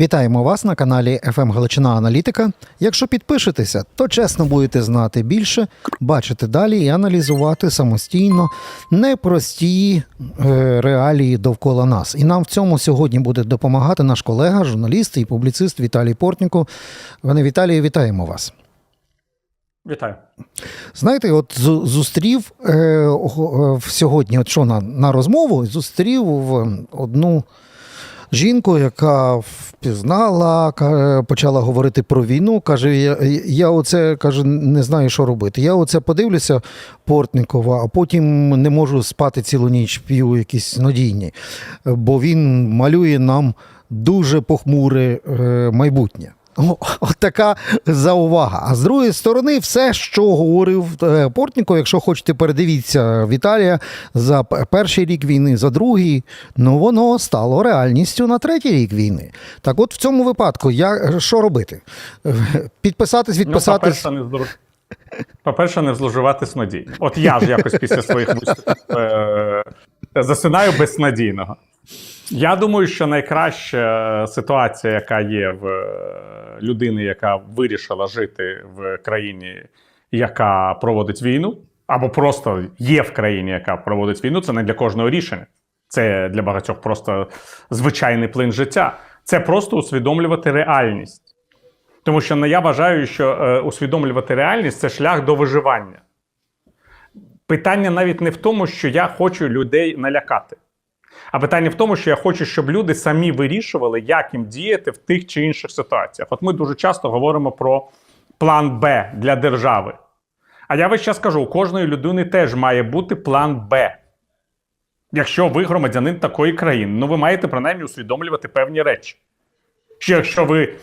Вітаємо вас на каналі FM Галичина Аналітика. Якщо підпишетеся, то чесно будете знати більше, бачити далі і аналізувати самостійно непрості е, реалії довкола нас. І нам в цьому сьогодні буде допомагати наш колега, журналіст і публіцист Віталій Портніко. Пане Віталію, вітаємо вас. Вітаю. Знаєте, от зустрів е, е, сьогодні, от що на, на розмову, зустрів в одну жінку, яка впізнала, почала говорити про війну. Каже: я, я оце каже, не знаю, що робити. Я оце подивлюся Портникова, а потім не можу спати цілу ніч, п'ю якісь надійні, бо він малює нам дуже похмуре е, майбутнє. От така заувага. А з другої сторони, все, що говорив е, Портніко, якщо хочете, передивіться Віталія за перший рік війни, за другий, ну воно стало реальністю на третій рік війни. Так от в цьому випадку, я що робити? Е, Підписатись, Ну, відписатись. не по-перше, не зловживати снодій. От я ж якось після своїх виступів е- засинаю безнадійного. Я думаю, що найкраща ситуація, яка є в е, людини, яка вирішила жити в країні, яка проводить війну, або просто є в країні, яка проводить війну, це не для кожного рішення. Це для багатьох просто звичайний плин життя. Це просто усвідомлювати реальність. Тому що ну, я вважаю, що е, усвідомлювати реальність це шлях до виживання. Питання навіть не в тому, що я хочу людей налякати, а питання в тому, що я хочу, щоб люди самі вирішували, як їм діяти в тих чи інших ситуаціях. От ми дуже часто говоримо про план Б для держави. А я весь час кажу: у кожної людини теж має бути план Б. Якщо ви громадянин такої країни, ну ви маєте принаймні усвідомлювати певні речі. Що якщо ви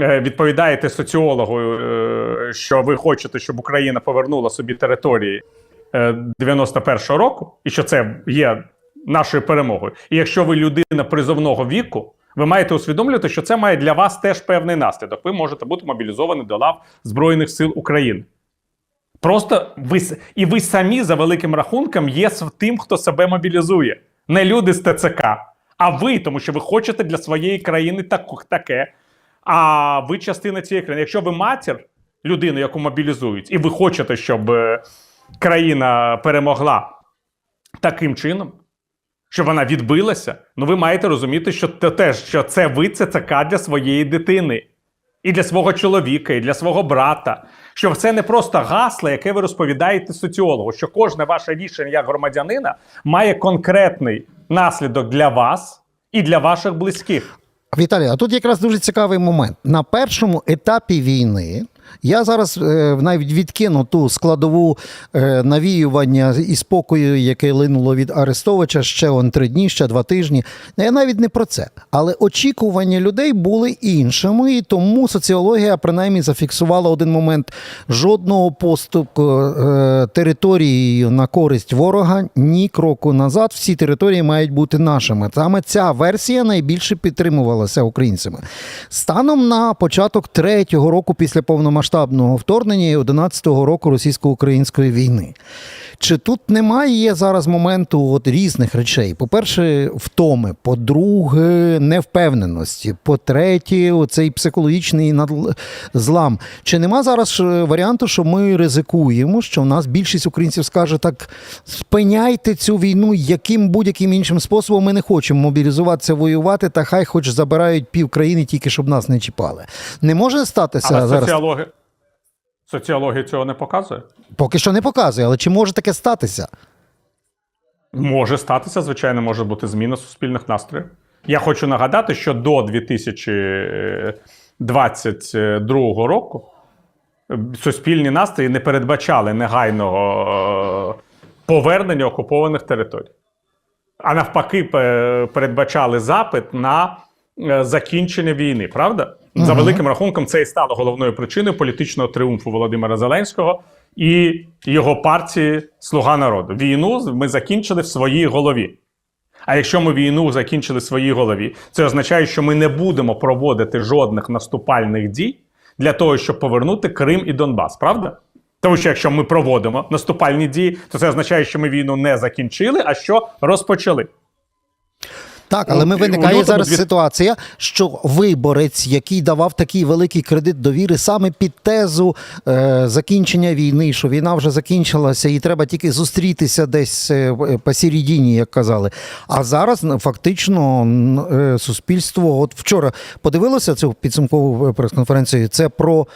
е, відповідаєте соціологу, е, що ви хочете, щоб Україна повернула собі території е, 91-го року, і що це є нашою перемогою. І якщо ви людина призовного віку, ви маєте усвідомлювати, що це має для вас теж певний наслідок. Ви можете бути мобілізовані до лав Збройних сил України. Просто ви і ви самі за великим рахунком є тим, хто себе мобілізує. Не люди з ТЦК, а ви, тому що ви хочете для своєї країни так, таке. А ви частина цієї країни. Якщо ви матір, людину, яку мобілізують, і ви хочете, щоб е, країна перемогла таким чином, щоб вона відбилася, ну ви маєте розуміти, що те теж що це ви ЦЦК для своєї дитини, і для свого чоловіка, і для свого брата. Що це не просто гасло, яке ви розповідаєте соціологу, що кожне ваше рішення як громадянина має конкретний наслідок для вас і для ваших близьких. Віталій, а тут якраз дуже цікавий момент. На першому етапі війни я зараз е, навіть відкину ту складову е, навіювання і спокою, яке линуло від Арестовича ще он три дні, ще два тижні. Я навіть не про це. Але очікування людей були іншими, і тому соціологія принаймні зафіксувала один момент жодного поступку е, територією на користь ворога, ні кроку назад. Всі території мають бути нашими. Саме ця версія найбільше підтримувалася українцями. Станом на початок третього року після повномасштабного вторгнення і 11-го року російсько-української війни. Чи тут немає зараз моменту от різних речей? По-перше, втоми, по-друге, невпевненості, по-третє, оцей психологічний злам. Чи нема зараз варіанту, що ми ризикуємо, що в нас більшість українців скаже так: спиняйте цю війну яким будь-яким іншим способом. Ми не хочемо мобілізуватися, воювати, та хай хоч забирають пів країни, тільки щоб нас не чіпали. Не може статися Але зараз. соціологія, соціологія цього не показує. Поки що не показує, але чи може таке статися? Може статися, звичайно, може бути зміна суспільних настроїв. Я хочу нагадати, що до 2022 року е, суспільні настрої не передбачали негайного е, повернення окупованих територій. А навпаки, передбачали запит на е, закінчення війни, правда? За великим рахунком, це і стало головною причиною політичного тріумфу Володимира Зеленського і його партії Слуга народу. Війну ми закінчили в своїй голові. А якщо ми війну закінчили в своїй голові, це означає, що ми не будемо проводити жодних наступальних дій для того, щоб повернути Крим і Донбас, правда? Тому що якщо ми проводимо наступальні дії, то це означає, що ми війну не закінчили, а що розпочали. Так, але ми виникає зараз ситуація, що виборець, який давав такий великий кредит довіри саме під тезу е, закінчення війни, що війна вже закінчилася, і треба тільки зустрітися десь е, посередині, як казали. А зараз фактично е, суспільство, от вчора подивилося цю підсумкову е, прес-конференцію. Це про.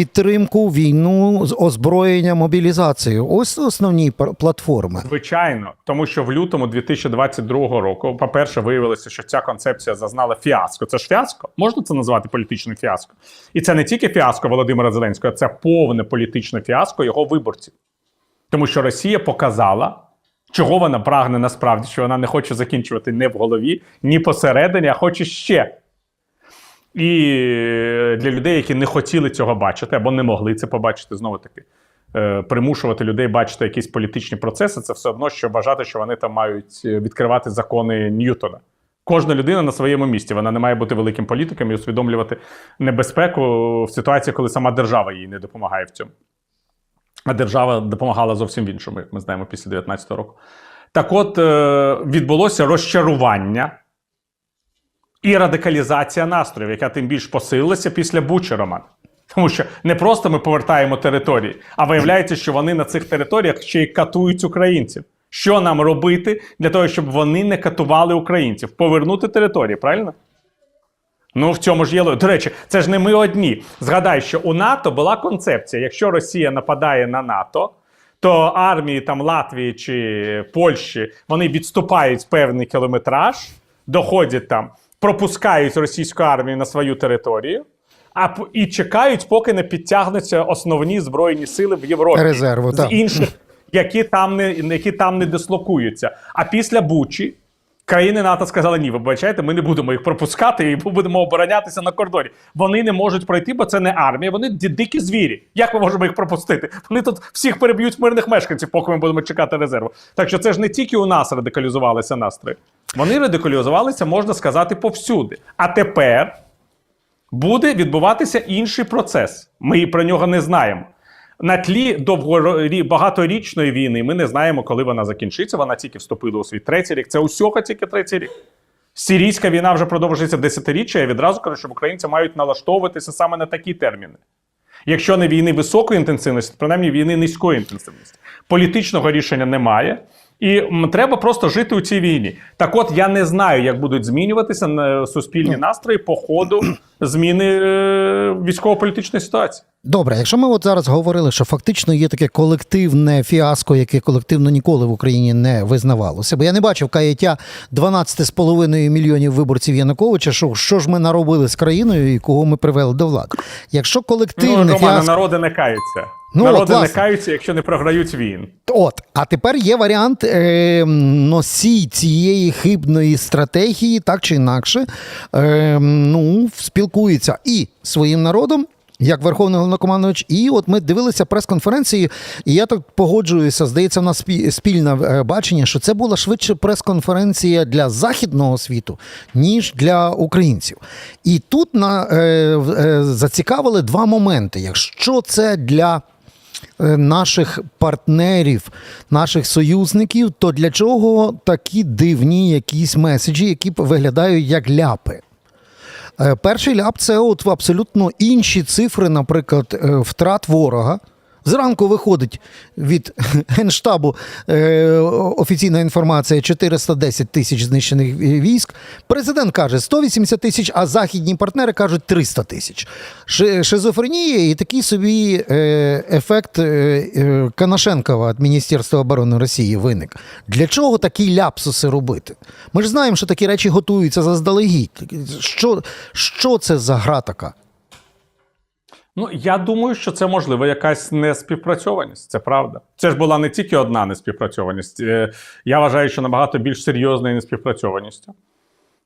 Підтримку війну озброєння мобілізацію. Ось основні платформи. Звичайно, тому що в лютому 2022 року, по-перше, виявилося, що ця концепція зазнала фіаско. Це ж фіаско? Можна це назвати політичним фіаско? І це не тільки фіаско Володимира Зеленського, це повне політичне фіаско його виборців. Тому що Росія показала, чого вона прагне насправді, що вона не хоче закінчувати не в голові, ні посередині, а хоче ще. І для людей, які не хотіли цього бачити або не могли це побачити, знову таки, е, примушувати людей бачити якісь політичні процеси, це все одно, що вважати, що вони там мають е, відкривати закони Ньютона. Кожна людина на своєму місці. Вона не має бути великим політиком і усвідомлювати небезпеку в ситуації, коли сама держава їй не допомагає в цьому. А держава допомагала зовсім в іншому, як ми знаємо, після 19 року. Так от е, відбулося розчарування і радикалізація настроїв, яка тим більш посилилася після Бучі. Тому що не просто ми повертаємо території, а виявляється, що вони на цих територіях ще й катують українців. Що нам робити для того, щоб вони не катували українців? Повернути території, правильно? Ну, в цьому ж є До речі, це ж не ми одні. Згадай, що у НАТО була концепція: якщо Росія нападає на НАТО, то армії там Латвії чи Польщі вони відступають певний кілометраж, доходять там, пропускають російську армію на свою територію. А і чекають, поки не підтягнуться основні збройні сили в Європі Резерву, з так. інших, які там не які там не дислокуються. А після Бучі країни НАТО сказали: ні, ви бачаєте, ми не будемо їх пропускати і будемо оборонятися на кордоні. Вони не можуть пройти, бо це не армія. Вони дикі звірі. Як ми можемо їх пропустити? Вони тут всіх переб'ють мирних мешканців, поки ми будемо чекати резерву. Так що це ж не тільки у нас радикалізувалися настрої. Вони радикалізувалися, можна сказати, повсюди. А тепер буде відбуватися інший процес. Ми про нього не знаємо. На тлі довгорі... багаторічної війни ми не знаємо, коли вона закінчиться. Вона тільки вступила у свій третій рік. Це усього тільки третій рік. Сирійська війна вже продовжується десятиріччя. Я відразу кажу, що українці мають налаштовуватися саме на такі терміни. Якщо не війни високої інтенсивності, принаймні війни низької інтенсивності. Політичного рішення немає. І треба просто жити у цій війні. Так от я не знаю, як будуть змінюватися е, суспільні настрої по ходу зміни е, військово-політичної ситуації. Добре, якщо ми от зараз говорили, що фактично є таке колективне фіаско, яке колективно ніколи в Україні не визнавалося, бо я не бачив каяття 12,5 мільйонів виборців Януковича, що, що ж ми наробили з країною і кого ми привели до влади. Якщо Ну, колективне Романе, фіаско... народи не каються. Ну, народи от, не каються, якщо не програють війн. От, а тепер є варіант е, носій цієї хибної стратегії, так чи інакше, е, ну, спілкується і своїм народом. Як Верховний Головнокомандувач, і от ми дивилися прес-конференції, і я так погоджуюся. Здається, в нас спільне е, бачення, що це була швидше прес-конференція для західного світу, ніж для українців. І тут на, е, е, зацікавили два моменти. Якщо це для наших партнерів, наших союзників, то для чого такі дивні якісь меседжі, які виглядають як ляпи? Е, Перший ляп це от абсолютно інші цифри, наприклад, е, втрат ворога. Зранку виходить від генштабу е, офіційна інформація 410 тисяч знищених військ. Президент каже 180 тисяч, а західні партнери кажуть 300 тисяч. Шизофренія і такий собі е, ефект е, Канашенкова від Міністерства оборони Росії виник. Для чого такі ляпсуси робити? Ми ж знаємо, що такі речі готуються заздалегідь. Що, що це за гра така? Ну, я думаю, що це можливо якась неспівпрацьованість. Це правда. Це ж була не тільки одна неспівпрацьованість. Е, Я вважаю, що набагато більш серйозною неспівпрацьованістю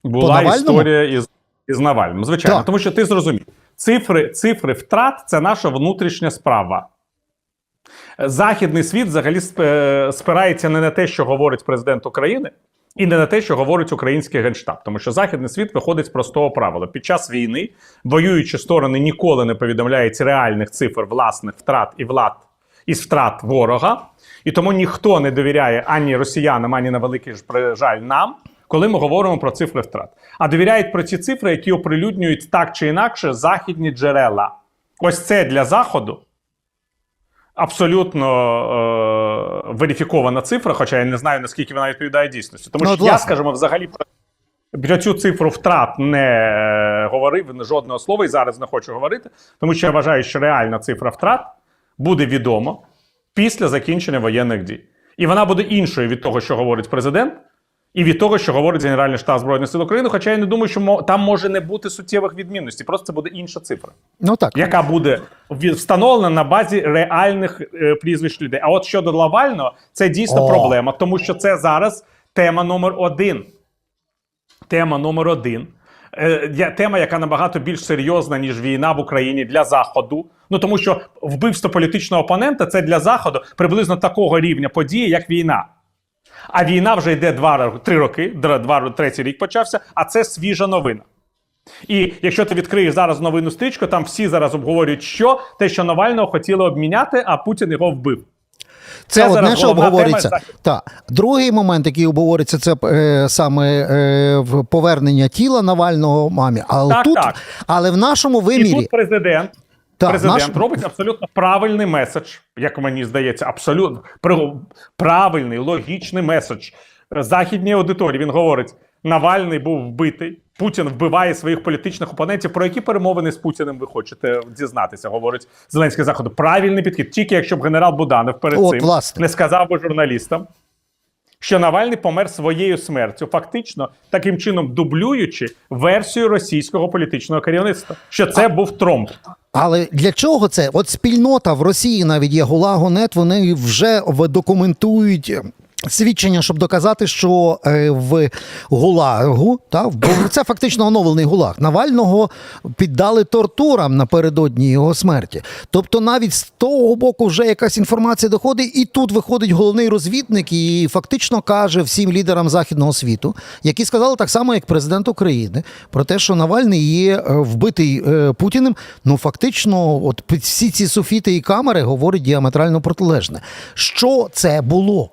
була історія із, із Навальним. Звичайно, Так. тому що ти зрозумів, цифри, цифри втрат це наша внутрішня справа. Західний світ взагалі спирається не на те, що говорить президент України, і не на те, що говорить український генштаб, тому що західний світ виходить з простого правила: під час війни воюючі сторони ніколи не повідомляють реальних цифр власних втрат і влад із втрат ворога, і тому ніхто не довіряє ані росіянам, ані на великий жаль нам коли ми говоримо про цифри втрат, а довіряють про ці цифри, які оприлюднюють так чи інакше західні джерела. Ось це для заходу абсолютно е- верифікована цифра, хоча я не знаю наскільки вона відповідає дійсності. Тому Ну, що я, скажімо, взагалі про про цю цифру втрат не е, говорив жодного слова і зараз не хочу говорити, тому що я вважаю, що реальна цифра втрат буде відома після закінчення воєнних дій. І вона буде іншою від того, що говорить президент, і від того, що говорить Генеральний штаб Збройних сил України. Хоча я не думаю, що там може не бути суттєвих відмінностей, просто це буде інша цифра Ну так. яка буде встановлена на базі реальних е, прізвищ людей. А от щодо Лавального, це дійсно О. проблема, тому що це зараз тема номер один. Тема номер один. Е, тема, яка набагато більш серйозна, ніж війна в Україні для Заходу. Ну тому що вбивство політичного опонента це для Заходу приблизно такого рівня події, як війна. А війна вже йде два ро- три роки, дра- два третій рік почався, а це свіжа новина. І якщо ти відкриєш зараз новину стрічку, там всі зараз обговорюють, що те, що Навального хотіли обміняти, а Путін його вбив. Це, Це одне, що головна обговориться. тема Так. Другий момент, який обговориться, це е, саме е, повернення тіла Навального мамі. Але Так, тут, так. але в нашому І вимірі. тут президент, Так, президент наш- робить абсолютно правильний меседж, як мені здається, абсолютно правильний, логічний меседж західній аудиторії. Він говорить: Навальний був вбитий. Путін вбиває своїх політичних опонентів. Про які перемовини з Путіним ви хочете дізнатися? Говорить Зеленський заходу. Правильний підхід. Тільки якщо б генерал Буданов перед От, цим власне. не сказав би журналістам, що Навальний помер своєю смертю, фактично таким чином дублюючи версію російського політичного керівництва, що це був Тромп. Але для чого це? От спільнота в Росії навіть є Гулагонет, вони вже документують. Свідчення, щоб доказати, що е, в Гулагу, та, бо це фактично оновлений Гулаг, Навального піддали тортурам напередодні його смерті. Тобто навіть з того боку вже якась інформація доходить, і тут виходить головний розвідник і фактично каже всім лідерам західного світу, які сказали так само, як президент України, про те, що Навальний є е, вбитий е, Путіним. Ну фактично, от всі ці софіти і камери говорять діаметрально протилежне. Що це було?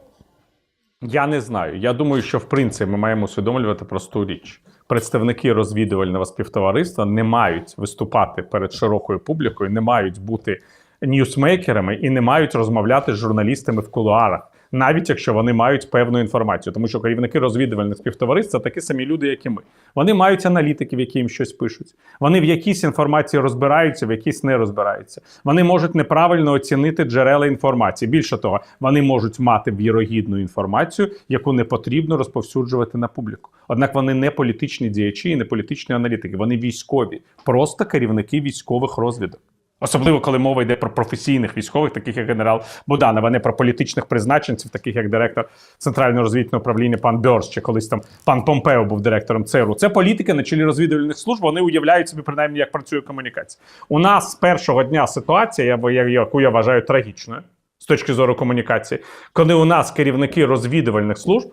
Я не знаю. Я думаю, що в принципі ми маємо усвідомлювати просту річ. Представники розвідувального співтовариства не мають виступати перед широкою публікою, не мають бути ньюсмейкерами і не мають розмовляти з журналістами в кулуарах, навіть якщо вони мають певну інформацію. Тому що керівники розвідувальних співтовариств це такі самі люди, як і ми. Вони мають аналітиків, які їм щось пишуть. Вони в якійсь інформації розбираються, в якійсь не розбираються. Вони можуть неправильно оцінити джерела інформації. Більше того, вони можуть мати вірогідну інформацію, яку не потрібно розповсюджувати на публіку. Однак вони не політичні діячі і не політичні аналітики. Вони військові, просто керівники військових розвідок. Особливо коли мова йде про професійних військових, таких як генерал Буданов, а не про політичних призначенців, таких як директор центрального розвідного управління пан Бьорс, чи колись там пан Помпео був директором ЦРУ. Це політики на чолі розвідувальних служб. Вони уявляють собі принаймні, як працює комунікація. У нас з першого дня ситуація, яку я вважаю трагічною з точки зору комунікації, коли у нас керівники розвідувальних служб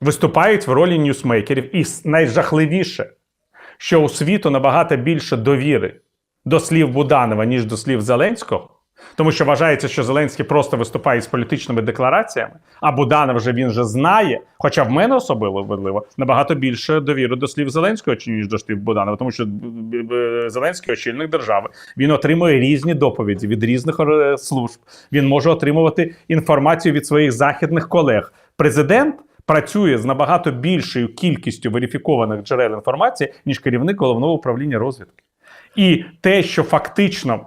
виступають в ролі ньюсмейкерів, і найжахливіше, що у світу набагато більше довіри до слів Буданова, ніж до слів Зеленського. Тому що вважається, що Зеленський просто виступає з політичними деклараціями, а Буданов вже він вже знає. Хоча в мене особливо важливо набагато більше довіри до слів Зеленського, ніж до слів Буданова, тому що Зеленський очільник держави. Він отримує різні доповіді від різних е, служб. Він може отримувати інформацію від своїх західних колег. Президент працює з набагато більшою кількістю верифікованих джерел інформації, ніж керівник головного управління розвідки. І те, що фактично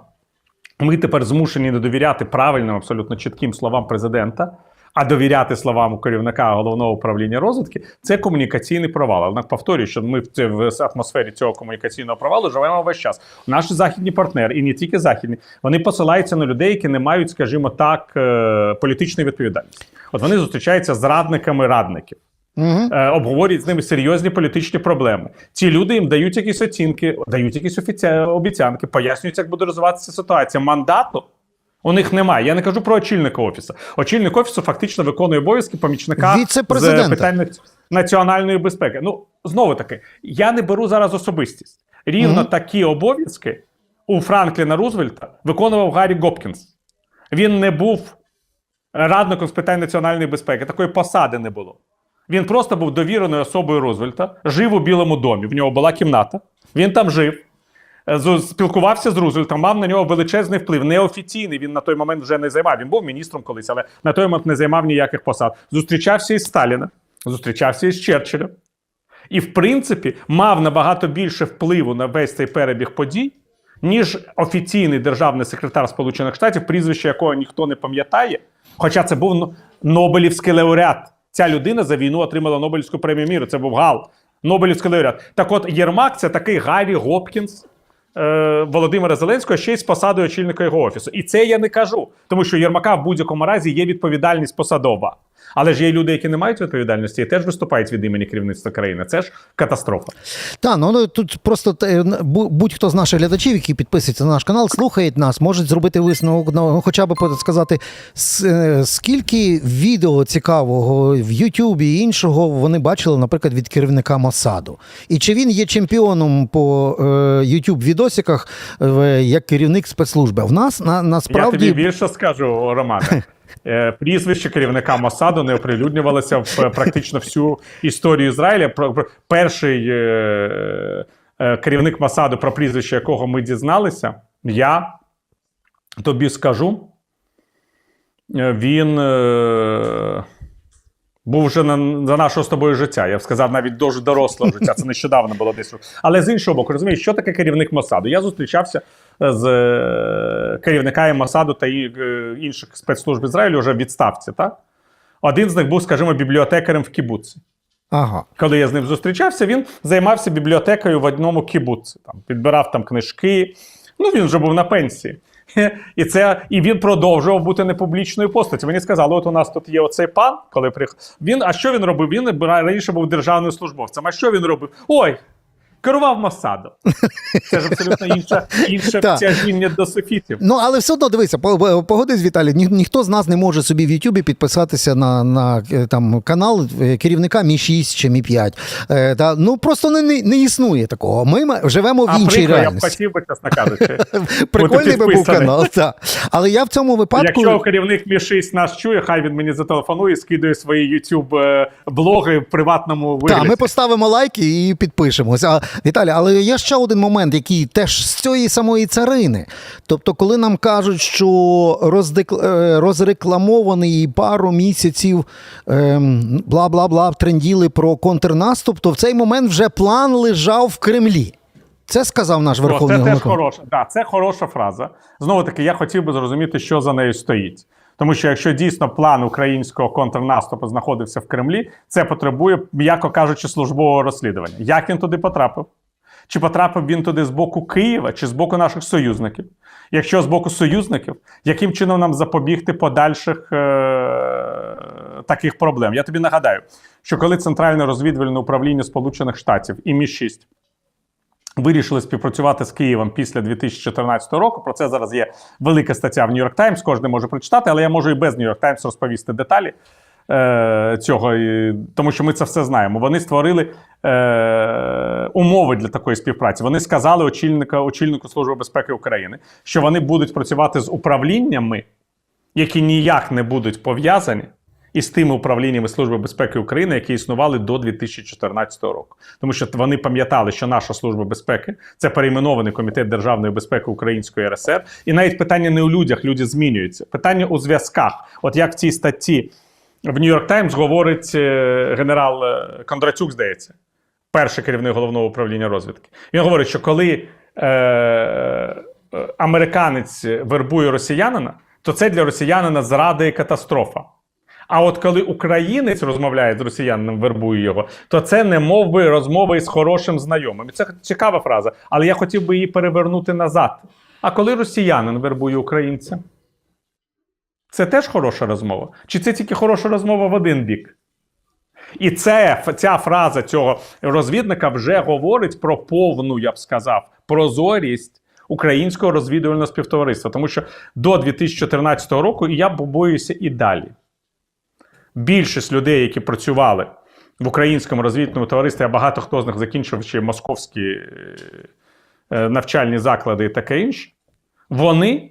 ми тепер змушені не довіряти правильним, абсолютно чітким словам президента, а довіряти словам керівника головного управління розвідки, це комунікаційний провал. Однак повторюю, що ми в, це, в атмосфері цього комунікаційного провалу живемо весь час. Наші західні партнери, і не тільки західні, вони посилаються на людей, які не мають, скажімо так, е, політичної відповідальності. От вони зустрічаються з радниками радників Угу. обговорюють з ними серйозні політичні проблеми. Ці люди їм дають якісь оцінки, дають якісь офіця... обіцянки, пояснюють, як буде розвиватися ситуація. Мандату у них немає. Я не кажу про очільника офісу. Очільник офісу фактично виконує обов'язки помічника з питань національної безпеки. Ну знову таки, я не беру зараз особистість. Рівно Мгм. такі обов'язки у Франкліна Рузвельта виконував Гаррі Гопкінс. Він не був радником з питань національної безпеки. Такої посади не було. Він просто був довіреною особою Рузвельта, жив у Білому домі. В нього була кімната. Він там жив, е, спілкувався з Рузвельтом, мав на нього величезний вплив. Неофіційний він на той момент вже не займав. Він був міністром колись, але на той момент не займав ніяких посад. Зустрічався із Сталіна, зустрічався із Черчиллем. І, в принципі, мав набагато більше впливу на весь цей перебіг подій, ніж офіційний державний секретар Сполучених Штатів, прізвище якого ніхто не пам'ятає. Хоча це був Нобелівський лауреат. Ця людина за війну отримала Нобелівську премію міру. Це був Гал, Нобелівський лауреат. Так от Єрмак це такий Гаррі Гопкінс. е, Володимира Зеленського ще й з посадою очільника його офісу. І це я не кажу, тому що Єрмака в будь-якому разі є відповідальність посадова. Але ж є люди, які не мають відповідальності і теж виступають від імені керівництва країни. Це ж катастрофа. Та, ну ну, тут просто е, будь-хто з наших глядачів, які підписуються на наш канал, слухають нас, можуть зробити висновок, ну, хоча б сказати, е, скільки відео цікавого в Ютубі і іншого вони бачили, наприклад, від керівника Мосаду. І чи він є чемпіоном по Ютуб відосиках е, як керівник спецслужби? В нас на, Я насправді тобі більше скажу, Романе. Е, Прізвище керівника Мосаду не оприлюднювалося в е, практично всю історію Ізраїля. Перший е, керівник Масаду, про прізвище якого ми дізналися, я тобі скажу. Він був вже на, за нашого з тобою життя. Я б сказав, навіть дуже дорослого життя. Це нещодавно було десь. Але з іншого боку, розумієш, що таке керівник Мосаду? Я зустрічався з е, керівниками Мосаду та і, е, інших спецслужб Ізраїлю вже в відставці. Так? Один з них був, скажімо, бібліотекарем в кібуці. ага. Коли я з ним зустрічався, він займався бібліотекою в одному кібуці. Там, підбирав там книжки. Ну, він вже був на пенсії. І це і він продовжував бути непублічною постаттю. Мені сказали, от у нас тут є оцей пан, коли приїхав. Він, а що він робив? Він раніше був державним службовцем. А що він робив? Ой, керував Масадом. Це ж абсолютно інше, інше тяжіння до софітів. Ну, але все одно дивися, по- по- погодись, Віталій, ні, ніхто з нас не може собі в Ютубі підписатися на, на е, там, канал е, керівника Мі 6 чи Мі 5. Е, та, ну просто не, не, не існує такого. Ми живемо в А іншій прикро, я б хотів би, чесно кажучи. Прикольний би був канал. Так. Але я в цьому випадку. Якщо керівник Мі-6 нас чує, хай він мені зателефонує скидує свої YouTube е, блоги в приватному вигляді. Так, ми поставимо лайки і підпишемося. А, Віталій, але є ще один момент, який теж з цієї самої царини. Тобто, коли нам кажуть, що роздек- е, розрекламований пару місяців ем, бла-бла-бла тренділи про контрнаступ, то в цей момент вже план лежав в Кремлі. Це сказав наш О, верховний це теж хороша. Да, це хороша фраза. Знову таки, я хотів би зрозуміти, що за нею стоїть. Тому що якщо дійсно план українського контрнаступу знаходився в Кремлі, це потребує, м'яко кажучи, службового розслідування. Як він туди потрапив? Чи потрапив він туди з боку Києва, чи з боку наших союзників? Якщо з боку союзників, яким чином нам запобігти подальших е- таких проблем? Я тобі нагадаю, що коли Центральне розвідувальне управління Сполучених Штатів і Мі-6 вирішили співпрацювати з Києвом після 2014 року. Про це зараз є велика стаття в Нью-Йорк Таймс. Кожен може прочитати, але я можу і без Нью-Йорк Таймс розповісти деталі е, цього, тому що ми це все знаємо. Вони створили е, умови для такої співпраці. Вони сказали очільника, очільнику Служби безпеки України, що вони будуть працювати з управліннями, які ніяк не будуть пов'язані із тими управліннями Служби безпеки України, які існували до 2014 року. Тому що вони пам'ятали, що наша служба безпеки це перейменований комітет державної безпеки Української РСР. І навіть питання не у людях, люди змінюються. Питання у зв'язках. От як в цій статті в Нью-Йорк Таймс говорить е, генерал е, Кондратюк, здається, перший керівник головного управління розвідки. Він говорить, що коли е, е, американець вербує росіянина, то це для росіянина зрада і катастрофа. А от коли українець розмовляє з росіянином, вербує його, то це не мов би розмова із хорошим знайомим. Це цікава фраза, але я хотів би її перевернути назад. А коли росіянин вербує українця, це теж хороша розмова? Чи це тільки хороша розмова в один бік? І це, ця фраза цього розвідника вже говорить про повну, я б сказав, прозорість українського розвідувального співтовариства. Тому що до 2014 року, і я побоююся і далі. Більшість людей, які працювали в українському розвідувальному товаристві, а багато хто з них закінчив ще московські е, е, навчальні заклади і таке інше, вони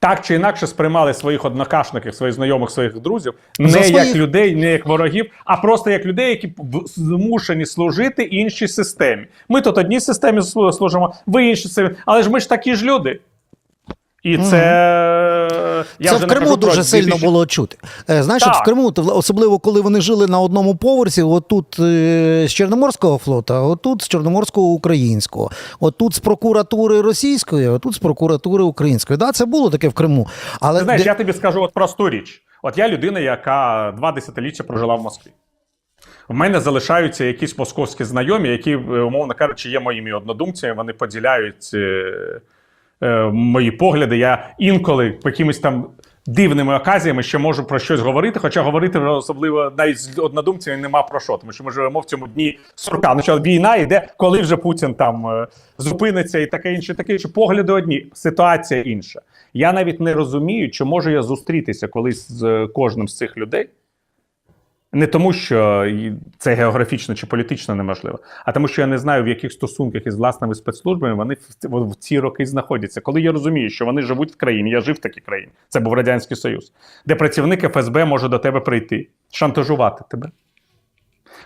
так чи інакше сприймали своїх однокашників, своїх знайомих, своїх друзів не За як своїх. людей, не як ворогів, а просто як людей, які змушені служити іншій системі. Ми тут одній системі служимо, ви іншій системі, але ж ми ж такі ж люди. І це я Це вже в Криму про дуже сильно 2000 було чути. Е, Знаєш, от в Криму, особливо коли вони жили на одному поверсі, отут е, з Чорноморського флоту, а отут з Чорноморського українського, отут з прокуратури російської, отут з прокуратури української. Да, це було таке в Криму. Але Ти знаєш, я тобі скажу от просту річ. От я людина, яка два десятиліття прожила в Москві. В мене залишаються якісь московські знайомі, які, е, умовно кажучи, є моїми однодумцями, вони поділяють е, мої погляди. Я інколи по якимось там дивними оказіями ще можу про щось говорити, хоча говорити особливо навіть з однодумцями нема про що, тому що ми живемо в цьому дні сурка. Ну що війна йде, коли вже Путін там е, зупиниться і таке інше, таке інше. Погляди одні, ситуація інша. Я навіть не розумію, чи можу я зустрітися колись з е, кожним з цих людей. Не тому, що це географічно чи політично неможливо, а тому, що я не знаю, в яких стосунках із власними спецслужбами вони в, ці- роки знаходяться. Коли я розумію, що вони живуть в країні, я жив в такій країні, це був Радянський Союз, де працівник ФСБ може до тебе прийти, шантажувати тебе,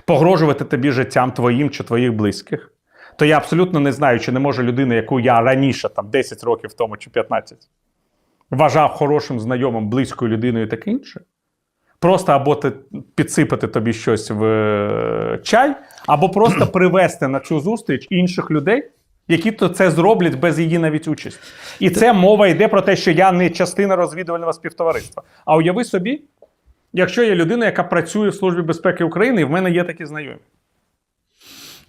погрожувати тобі життям твоїм чи твоїх близьких. То я абсолютно не знаю, чи не може людина, яку я раніше, там 10 років тому чи 15, вважав хорошим знайомим, близькою людиною і таке інше. Просто або ти підсипати тобі щось в е, чай, або просто привести на цю зустріч інших людей, які то це зроблять без її навіть участі. І це мова йде про те, що я не частина розвідувального співтовариства. А уяви собі, якщо є людина, яка працює в Службі безпеки України, і в мене є такі знайомі.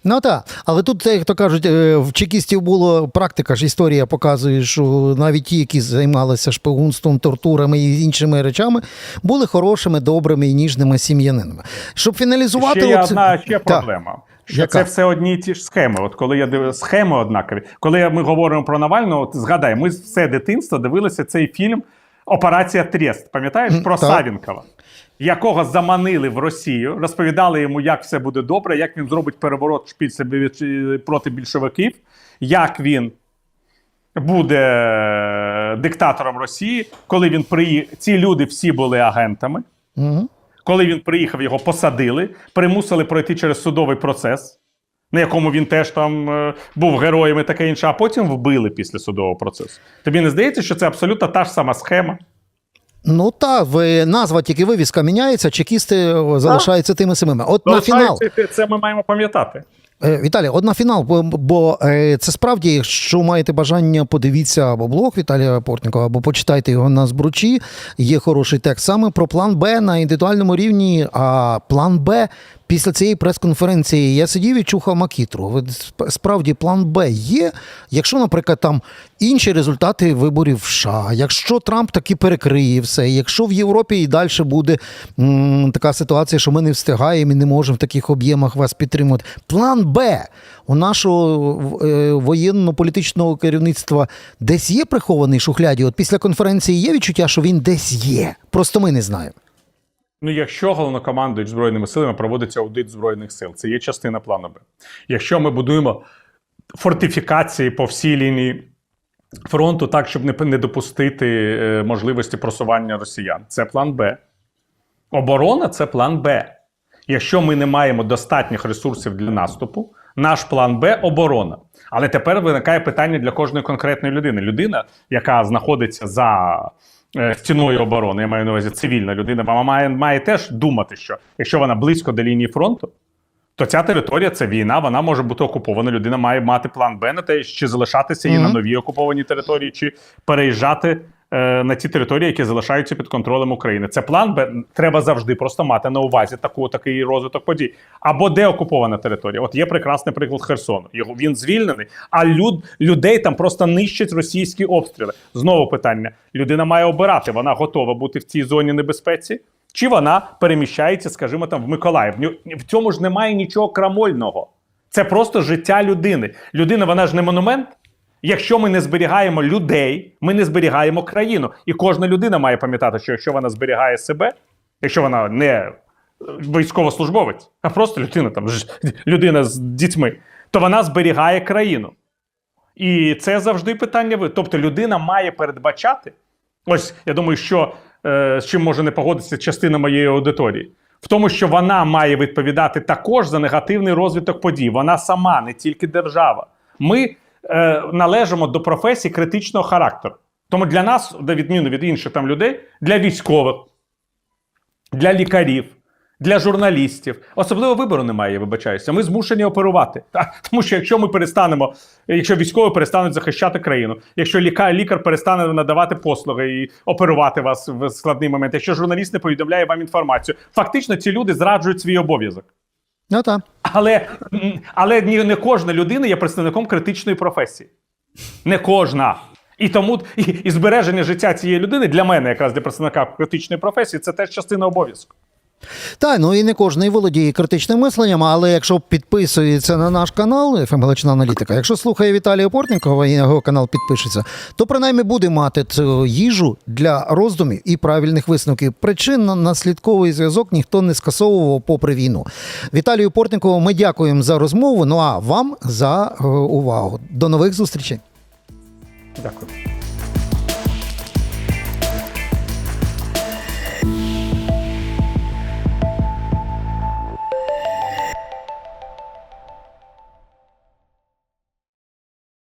Ну так, але тут, як то кажуть, е, в чекістів було практика ж історія показує, що навіть ті, які займалися шпигунством, тортурами і іншими речами, були хорошими, добрими і ніжними сім'янинами. Щоб фіналізувати Ще є одна ще Так. проблема. Що Яка? це все одні і ті ж схеми. От коли я дивив схеми однакові, коли ми говоримо про Навального, от згадай, ми все дитинство дивилися цей фільм Операція Трест. Пам'ятаєш про так. Савінкова, якого заманили в Росію, розповідали йому, як все буде добре, як він зробить переворот шпіц проти більшовиків, як він буде е, диктатором Росії, коли він приїхав. Ці люди всі були агентами. Мгм. Коли він приїхав, його посадили, примусили пройти через судовий процес, на якому він теж там е, був героєм і таке інше, а потім вбили після судового процесу. Тобі не здається, що це абсолютно та ж сама схема? Ну так, ви, назва тільки вивіска міняється, чекісти е, залишаються тими самими. От на фінал. Це, ми маємо пам'ятати. Е, Віталій, от на фінал, бо, бо е, це справді, якщо маєте бажання, подивіться або блог Віталія Портнікова, або почитайте його на збручі. Є хороший текст саме про план Б на індивідуальному рівні. А план Б після цієї прес-конференції я сидів і чухав макітру. Справді, план Б є. Якщо, наприклад, там інші результати виборів в США, якщо Трамп таки перекриє все, якщо в Європі і далі буде м, така ситуація, що ми не встигаємо і не можемо в таких об'ємах вас підтримувати. План Б у нашого е, воєнно-політичного керівництва десь є прихований шухляді. От після конференції є відчуття, що він десь є. Просто ми не знаємо. Ну, якщо головнокомандуючий збройними силами проводиться аудит збройних сил, це є частина плану Б. Якщо ми будуємо фортифікації по всій лінії фронту, так щоб не, не допустити е, можливості просування росіян, це план Б. Оборона це план Б. Якщо ми не маємо достатніх ресурсів для наступу, наш план Б оборона. Але тепер виникає питання для кожної конкретної людини. Людина, яка знаходиться за стіною оборони, я маю на увазі цивільна людина, вона має, має теж думати, що якщо вона близько до лінії фронту, то ця територія це війна, вона може бути окупована. Людина має мати план Б на те, чи залишатися її Мгм. на новій окупованій території, чи переїжджати е, на ті території, які залишаються під контролем України. Це план Б. Треба завжди просто мати на увазі таку такий розвиток подій. Або де окупована територія. От є прекрасний приклад Херсону. Його він звільнений, а люд, людей там просто нищать російські обстріли. Знову питання: людина має обирати. Вона готова бути в цій зоні небезпеці. Чи вона переміщається, скажімо, там в Миколаїв? В цьому ж немає нічого крамольного. Це просто життя людини. Людина, вона ж не монумент. Якщо ми не зберігаємо людей, ми не зберігаємо країну. І кожна людина має пам'ятати, що якщо вона зберігає себе, якщо вона не військовослужбовець, а просто людина там людина з дітьми, то вона зберігає країну. І це завжди питання. Тобто людина має передбачати Ось я думаю, що е, з чим може не погодитися частина моєї аудиторії. В тому, що вона має відповідати також за негативний розвиток подій. Вона сама, не тільки держава. Ми е, належимо до професій критичного характеру. Тому для нас, на відміну від інших там людей, для військових, для лікарів, для журналістів, особливо вибору немає, я вибачаюся. Ми змушені оперувати. Тому що якщо ми перестанемо, якщо військові перестануть захищати країну, якщо лікар, лікар перестане надавати послуги і оперувати вас в складний момент, якщо журналіст не повідомляє вам інформацію, фактично ці люди зраджують свій обов'язок. Ну так. Але, але не кожна людина є представником критичної професії. Не кожна. І тому і, і збереження життя цієї людини для мене, якраз для представника критичної професії, це теж частина обов'язку. Так, ну і не кожен володіє критичним мисленням, але якщо підписується на наш канал «Фемелична аналітика, якщо слухає Віталія Портнікова і його канал підпишеться, то принаймні буде мати цю їжу для роздумів і правильних висновків. Причинно-наслідковий зв'язок ніхто не скасовував попри війну. Віталію Портнікову ми дякуємо за розмову. Ну а вам за е, увагу. До нових зустрічей. Дякую.